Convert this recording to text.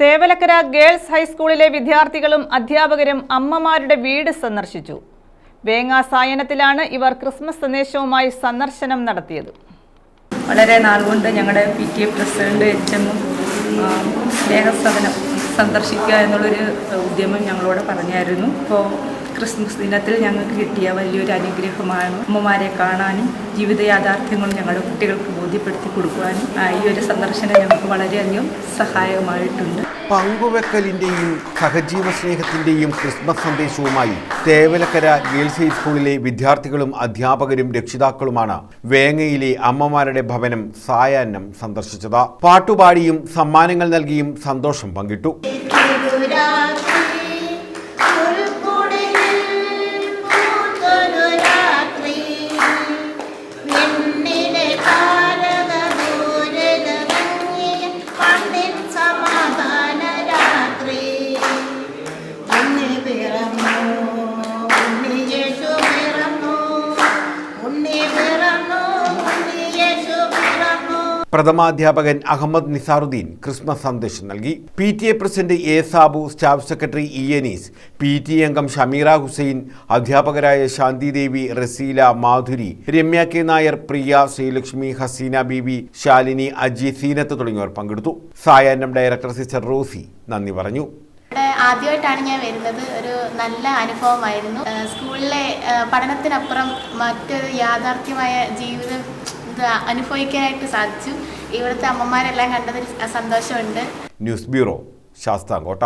Thevalakkara girls ഹൈസ്കൂളിലെ വിദ്യാർത്ഥികളും അധ്യാപകരും അമ്മമാരുടെ വീട് സന്ദർശിച്ചു. വേങ്ങാസായനത്തിലാണ് ഇവർ ക്രിസ്മസ് സന്ദേശവുമായി സന്ദർശനം നടത്തിയത്. വളരെ നാളുകൊണ്ട് ഞങ്ങളുടെ P T A president H എമ്മും സ്നേഹസദനം സന്ദർശിക്കുക എന്നുള്ളൊരു ഉദ്യമം ഞങ്ങളോട് പറഞ്ഞായിരുന്നു. ഇപ്പോൾ ക്രിസ്മസ് ദിനത്തിൽ ഞങ്ങൾക്ക് കിട്ടിയ വലിയൊരു അനുഗ്രഹമാണ് അമ്മമാരെ കാണാനും ജീവിത യാഥാർത്ഥ്യങ്ങൾ ഞങ്ങളുടെ കുട്ടികൾക്ക് ബോധ്യപ്പെടുത്തി കൊടുക്കുവാനും. ഈ ഒരു സന്ദർശനം ഞങ്ങൾക്ക് വളരെയധികം സഹായകമായിട്ടുണ്ട്. പങ്കുവെക്കലിന്റെയും സഹജീവ സ്നേഹത്തിന്റെയും ക്രിസ്മസ് സന്ദേശവുമായി തേവലക്കര ഗേൾസ് ഹൈസ്കൂളിലെ വിദ്യാർത്ഥികളും അധ്യാപകരും രക്ഷിതാക്കളുമാണ് വേങ്ങയിലെ അമ്മമാരുടെ ഭവനം സായാഹ്നം സന്ദർശിച്ചത്. പാട്ടുപാടിയും സമ്മാനങ്ങൾ നൽകിയും സന്തോഷം പങ്കിട്ടു. പ്രഥമാധ്യാപകൻ അഹമ്മദ് നിസാറുദ്ദീൻ ക്രിസ്മസ് സന്ദേശം നൽകി. P T A president A Sabu staff secretary E Anees P T അംഗം ഷമീറ ഹുസൈൻ അധ്യാപകരായ ശാന്തിദേവി റസീല മാധുരി രമ്യ കെ നായർ പ്രിയ ശ്രീലക്ഷ്മി ഹസീന ബീബി ശാലിനി അജി സീനത്ത് തുടങ്ങിയവർ പങ്കെടുത്തു. സായാഹ്നം ഡയറക്ടർ സിസ്റ്റർ റോസി നന്ദി പറഞ്ഞു. ആദ്യമായിട്ടാണ് ഞാൻ വരുന്നത്. ഒരു നല്ല അനുഭവമായിരുന്നു. സ്കൂളിലെ പഠനത്തിനപ്പുറം മറ്റൊരു യാഥാർത്ഥ്യമായ ജീവിതം ഇത് അനുഭവിക്കാനായിട്ട് സാധിച്ചു. ഇവിടുത്തെ അമ്മമാരെല്ലാം കണ്ടതിൽ സന്തോഷമുണ്ട്. News bureau Sasthamkotta.